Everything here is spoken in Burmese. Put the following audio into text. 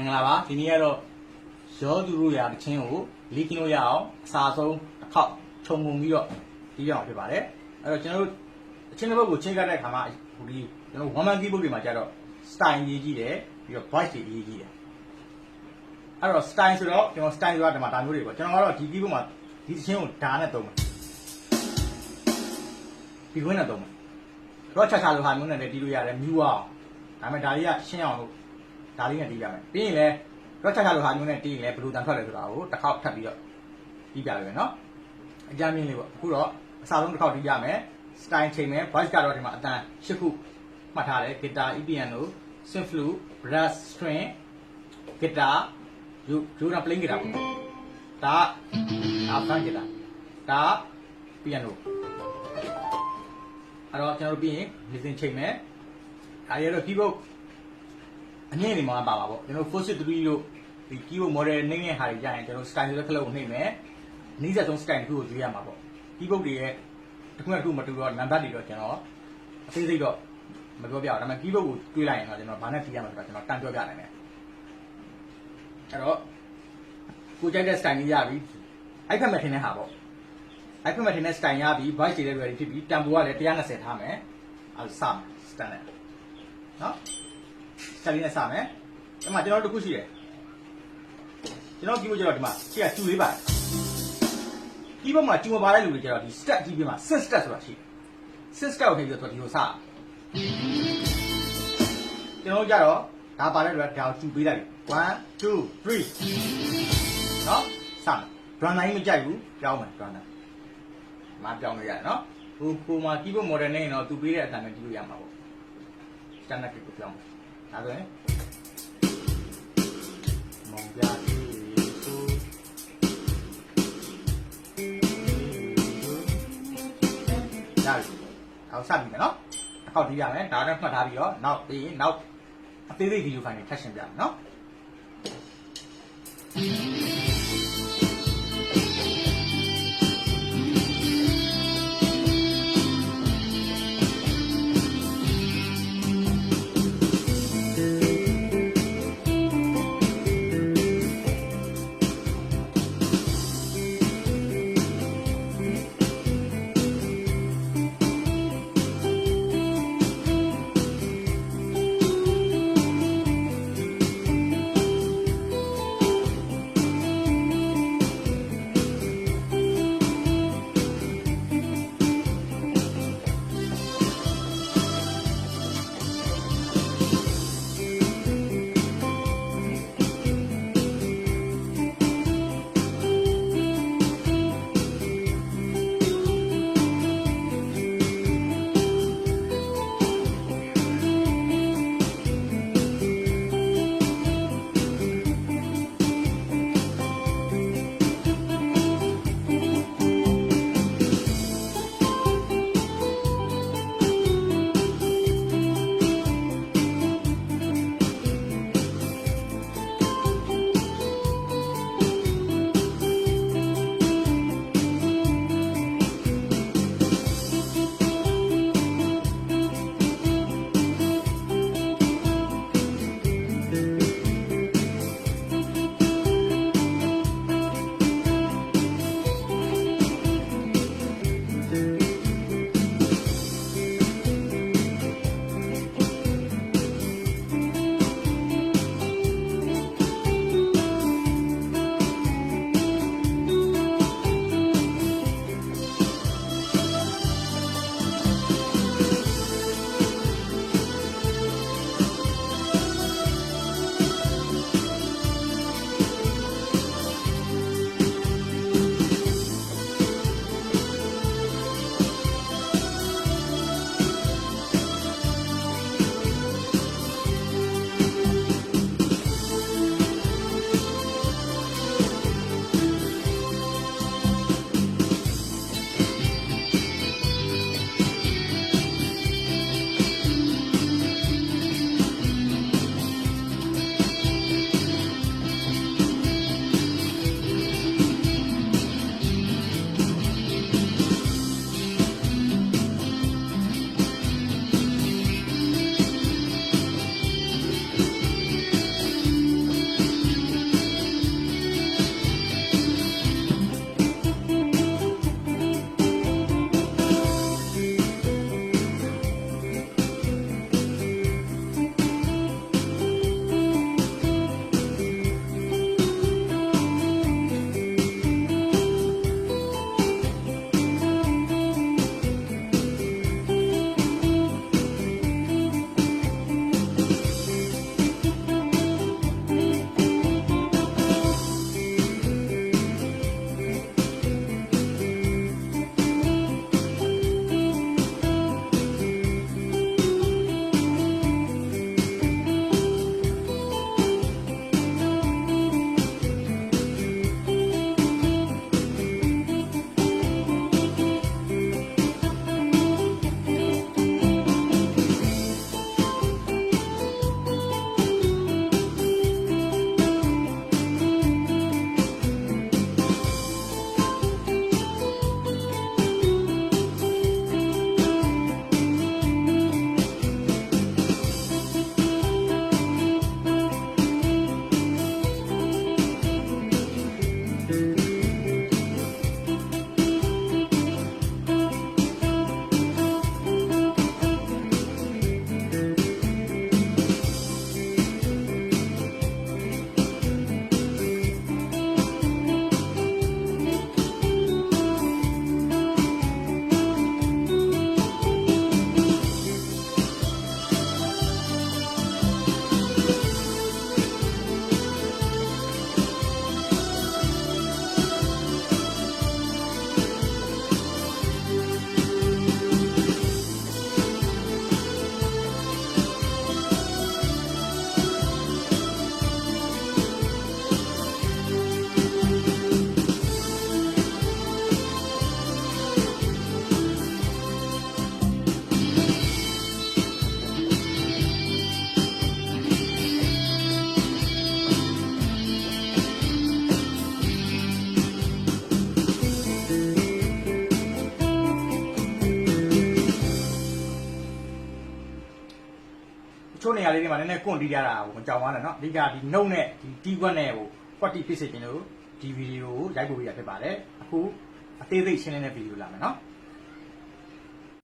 င်္ဂလာပါဒီနေ့ကတော့ရောသူတို့ရာတချင်းကိုလီကင်းလို့ရအောင်အစာဆုံးတစ်ခေါက်ခြုံငုံပြီးတော့ဒီရအောင်ဖြစ်ပါတယ်အဲ့တော့ကျွန်တော်တို့အချင်းတစ်ပုတ်ကိုချင်းကတ်တဲ့ခါမှာဟိုဒီကျွန်တော် one man keyboard တွေမှာကျတော့ style ရေးကြည့်တယ်ပြီးတော့ voice တွေရေးကြည့်တယ်အဲ့တော့ style ဆိုတော့ကျွန်တော် style ဆိုတာဒီမှာဒါမျိုးတွေပေါ့ကျွန်တော်ကတော့ဒီ keyboard မှာဒီတချင်းကိုဓာတ်နဲ့သုံးတယ်ဒီခွင်းနဲ့သုံးတယ်တော့ချာချာလိုဟာမျိုးနဲ့လည်းတီးလို့ရတယ်မြူအောင်ဒါပေမဲ့ဒါလေးကရှင်းအောင်လို့ ဒါလေးနဲ့တီးပြမယ်ပြီးရင်လည်းတော့ချက်ချလို့ဟာမျိုးနဲ့တီးရင်လည်းဘယ်လိုတန်ထွက်လဲဆိုတာကိုတစ်ခေါက်ထပ်ပြီးတော့တီးပြရမယ်နော်အကြမ်းမြင်လေးပေါ့အခုတော့အစားဆုံးတစ်ခေါက်တီးရမယ် style ချိန်မယ် voice ကတော့ဒီမှာအတန်၈ခုမှတ်ထားတယ် guitar piano synth flute brass string guitar ယူယူနာ playing guitar ပေါ့ဒါအာဖန်ဂီတာဒါ piano အဲ့တော့ကျွန်တော်တို့ပြီးရင် listen ချိန်မယ်ဒါရတော့ keyboard အငြင်းနေမှာပါပါပေါ့ကျွန်တော် force 3လို့ဒီ keyboard model နှိမ့်တဲ့ဟာတွေကြာရင်ကျွန်တော် style ဆိုတဲ့ခလုတ်ကိုနှိမ့်မယ်အနည်းဆုံး style တစ်ခုကိုရွေးရမှာပေါ့ keyboard တွေရဲ့တစ်ခုနဲ့တစ်ခုမတူတော့ number တွေတော့ကျွန်တော်အသေးစိတ်တော့မပြောပြအောင်ဒါပေမဲ့ keyboard ကိုတွေးလိုက်ရင်တော့ကျွန်တော်ဘာနဲ့တီးရမှာဆိုတာကျွန်တော်တန်ပြောပြနိုင်တယ်အဲ့တော့ကိုကြိုက်တဲ့ style ကြီးရပြီ iPad မှာထင်တဲ့ဟာပေါ့ iPad မှာထင်တဲ့ style ရပြီ voice တွေလည်း ready ဖြစ်ပြီ tempo ကလည်း120ထားမယ်အဲ့ဒါစမယ် standard နော် ဆက်လေးနဲ့စမယ်။ဒီမှာကျွန်တော်တို့တစ်ခုရှိတယ်။ကျွန်တော်ကြည့်ဖို့ကျတော့ဒီမှာရှေ့ကကျူလေးပါတယ်။ဒီဘက်မှာကျူမပါတဲ့လူတွေကျတော့ဒီ step ဒီဘက်မှာ six step ဆိုတာရှိတယ်။ six step ကိုထည့်ပြီးတော့ဒီလိုစ။ကျွန်တော်တို့ကြတော့ဒါပါတဲ့အတွက်ဒါကိုကျူပေးလိုက်1 2 3နော်စမယ်။ drum line မကြိုက်ဘူးပြောင်းမယ် drum line ။မပြောင်းလို့ရတယ်နော်။ဟိုကိုမှာ keyboard model နဲ့တော့သူပေးတဲ့အတန်နဲ့ကြည့်လို့ရမှာပေါ့။ standard ကိုပြောင်းမယ်။ ဒါဆိုရင်မောင်ပြစီသူဒါပြီ။အောင်စပြီမယ်နော်။အကောက်တီးရမယ်။ဒါတော့မှတ်ထားပြီးတော့နောက်ပြီးရင်နောက်အသေးသေးဗီဒီယိုဖိုင်တွေထပ်ရှင်းပြမယ်နော်။ ချို့နေရာလေးတွေမှာနည်းနည်းကွန့်တီးကြတာကိုမကြောက်ပါနဲ့နော်အဓိကဒီနှုတ်နဲ့ဒီတီးခွက်နဲ့ဟိုကွက်တီဖြစ်စေခြင်းလို့ဒီဗီဒီယိုကိုရိုက်ပို့ပေးတာဖြစ်ပါတယ်အခုအသေးစိတ်ရှင်းလင်းတဲ့ဗီဒီယိုလာမယ်နော်